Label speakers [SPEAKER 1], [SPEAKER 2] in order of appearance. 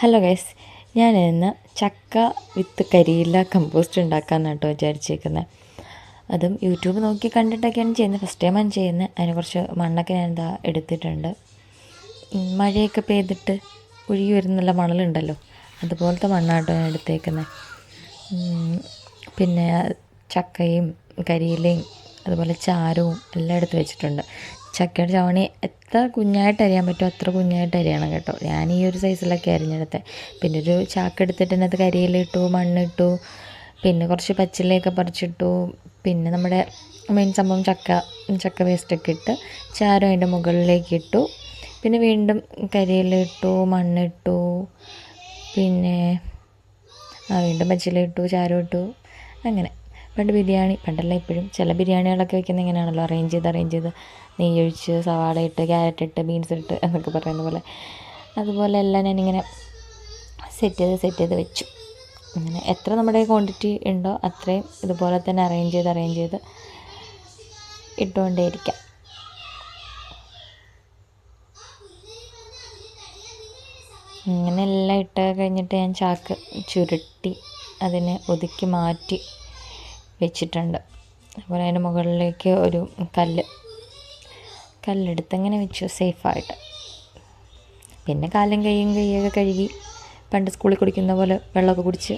[SPEAKER 1] Hello guys ഞാൻ ഇന്ന് ചക്ക വിത്ത് കരിയില കമ്പോസ്റ്റ് ഉണ്ടാക്കാമെന്ന് കേട്ടോ വിചാരിച്ചേക്കുന്നത് അതും യൂട്യൂബ് നോക്കി കണ്ടിട്ടൊക്കെയാണ് ചെയ്യുന്നത് ഫസ്റ്റ് ടൈം ആണ് ചെയ്യുന്നത് അതിന് കുറച്ച് മണ്ണൊക്കെ ഞാൻ എന്താ എടുത്തിട്ടുണ്ട്. മഴയൊക്കെ പെയ്തിട്ട് ഒഴുകി വരുന്നുള്ള മണലുണ്ടല്ലോ. അതുപോലത്തെ മണ്ണാട്ടോ ഞാൻ എടുത്തേക്കുന്നത് പിന്നെ ചക്കയും കരിയിലയും അതുപോലെ ചാരവും എല്ലാം എടുത്ത് വെച്ചിട്ടുണ്ട്. ചക്കയുടെ ചവണി എത്ര കുഞ്ഞായിട്ട് അരിയാൻ പറ്റുമോ? അത്ര കുഞ്ഞായിട്ട് അരിയണം കേട്ടോ. ഞാൻ ഈ ഒരു സൈസിലൊക്കെ അരിഞ്ഞെടുത്തത് പിന്നെ ഒരു ചാക്ക് എടുത്തിട്ട് അതിനകത്ത് കരിയില ഇട്ടു മണ്ണിട്ടു പിന്നെ കുറച്ച് പച്ചിലയൊക്കെ പറിച്ചിട്ടു പിന്നെ നമ്മുടെ മെയിൻ സംഭവം ചക്ക ചക്ക വേസ്റ്റൊക്കെ ഇട്ട് ചാരം അതിന്റെ മുകളിലേക്ക് ഇട്ടു. പിന്നെ വീണ്ടും കരിയിലിട്ടു മണ്ണിട്ടു പിന്നെ ആ വീണ്ടും പച്ചില ഇട്ടു ചാരം ഇട്ടു അങ്ങനെ. പണ്ട് ബിരിയാണി പണ്ടല്ല ഇപ്പോഴും. ചില ബിരിയാണികളൊക്കെ വെക്കുന്ന ഇങ്ങനെയാണല്ലോ. അറേഞ്ച് ചെയ്ത് അറേഞ്ച് ചെയ്ത്. നെയ്യൊഴിച്ച് സവാള ഇട്ട് ക്യാരറ്റ് ഇട്ട് ബീൻസ് ഇട്ട് എന്നൊക്കെ പറയുന്ന പോലെ. അതുപോലെ എല്ലാം ഞാനിങ്ങനെ സെറ്റ് ചെയ്ത് സെറ്റ് ചെയ്ത് വെച്ചു. അങ്ങനെ എത്ര നമ്മുടെ ക്വാണ്ടിറ്റി ഉണ്ടോ അത്രയും ഇതുപോലെ തന്നെ അറേഞ്ച് ചെയ്ത് അറേഞ്ച് ചെയ്ത് ഇട്ടുകൊണ്ടേയിരിക്കാം. ഇങ്ങനെ എല്ലാം ഇട്ട് കഴിഞ്ഞിട്ട് ഞാൻ ചാക്ക് ചുരുട്ടി അതിനെ ഒതുക്കി മാറ്റി. വെച്ചിട്ടുണ്ട്. അതുപോലെ അതിന്റെ മുകളിലേക്ക് ഒരു കല്ല്. കല്ലെടുത്ത് അങ്ങനെ വെച്ചു സേഫായിട്ട്. പിന്നെ കാലും കൈയും കൈയൊക്കെ കഴുകി പണ്ട് സ്കൂളിൽ കുടിക്കുന്ന പോലെ വെള്ളമൊക്കെ കുടിച്ച്